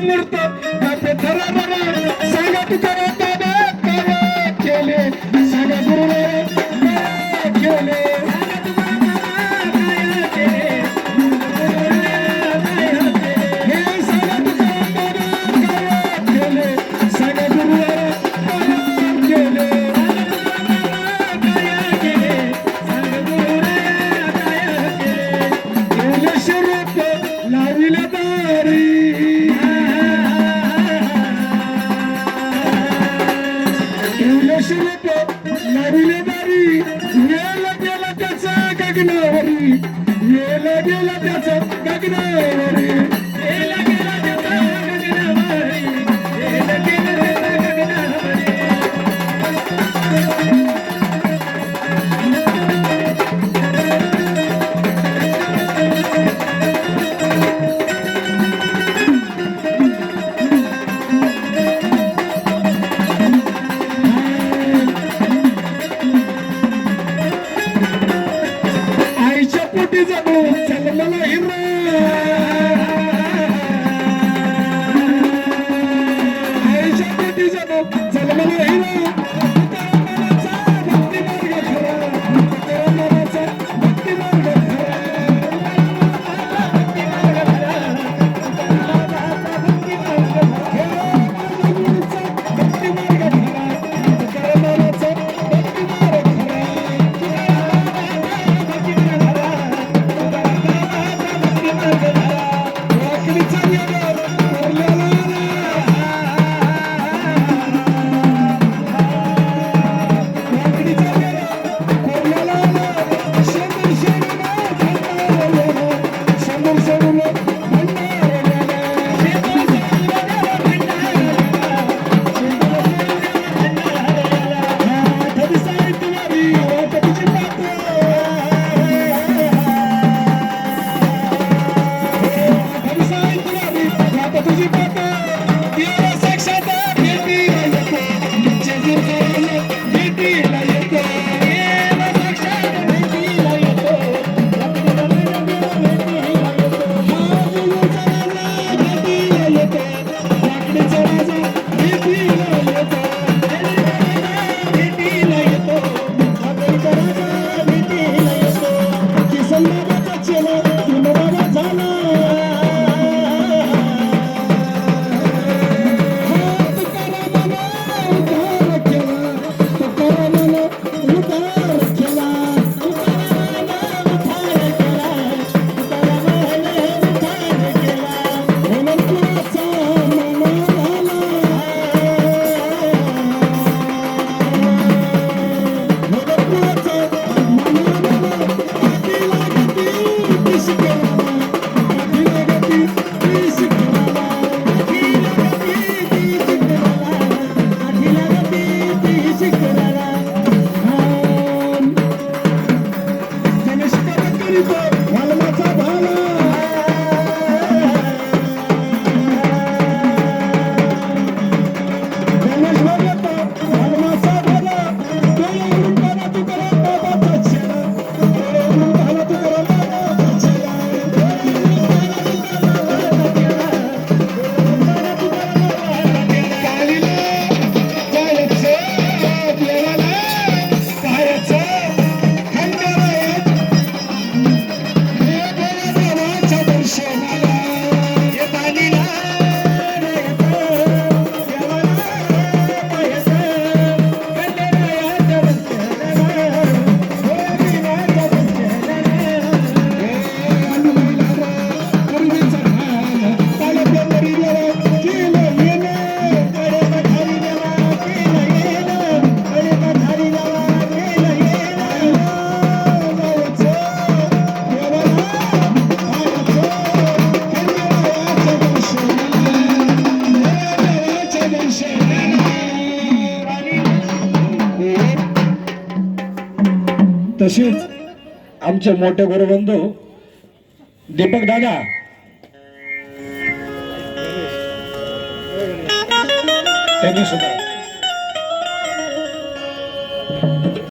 निर्ते वारी येला गेला त्याचा गगनावरी. येला गेला त्याचा गगनावरी. तसेच आमचे मोठे गुरुबंधू. दीपक दादा. त्यांनी सुद्धा